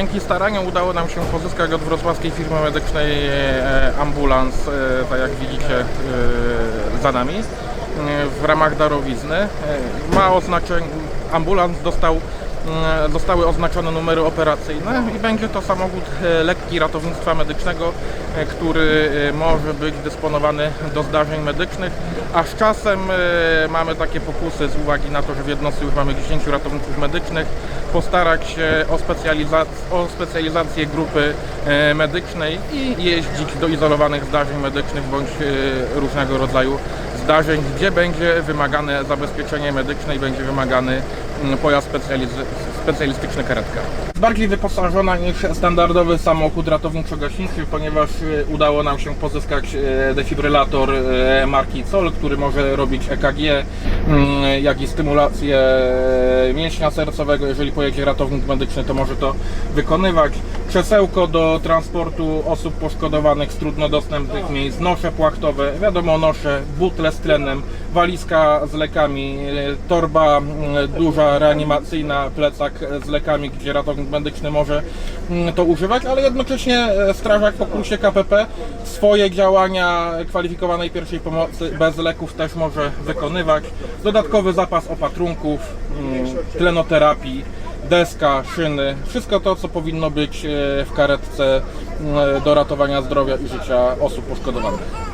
Dzięki staraniom udało nam się pozyskać od wrocławskiej firmy medycznej e, ambulans, e, tak jak widzicie e, za nami, e, w ramach darowizny. E, Ma oznaczenie, ambulans dostał, e, zostały oznaczone numery operacyjne i będzie to samochód e, lekki ratownictwa medycznego, e, który e, może być dysponowany do zdarzeń medycznych, a z czasem e, mamy takie pokusy z uwagi na to, że w jednostce już mamy 10 ratowników medycznych, postarać się o, specjalizac- o specjalizację grupy e, medycznej i jeździć do izolowanych zdarzeń medycznych bądź e, różnego rodzaju zdarzeń, gdzie będzie wymagane zabezpieczenie medyczne i będzie wymagany mm, pojazd specjaliz- specjalistyczny karetka. Bardziej wyposażona niż standardowy samochód ratowniczo-gaśniczy, ponieważ e, udało nam się pozyskać e, defibrylator e, marki COL, który może robić EKG, mm, jak i stymulację mięśnia sercowego. Jeżeli pojedzie ratownik medyczny, to może to wykonywać. Krzesełko do transportu osób poszkodowanych z trudno dostępnych miejsc, nosze płachtowe, wiadomo nosze, butle z tlenem, walizka z lekami, torba mm, duża, reanimacyjna, plecak z lekami, gdzie ratownik medyczny może mm, to używać, ale jednocześnie e, strażak po kursie KPP swoje działania kwalifikowanej pierwszej pomocy bez leków też może wykonywać. Dodatkowy zapas opatrunków, mm, tlenoterapii, deska, szyny, wszystko to, co powinno być e, w karetce mm, do ratowania zdrowia i życia osób poszkodowanych.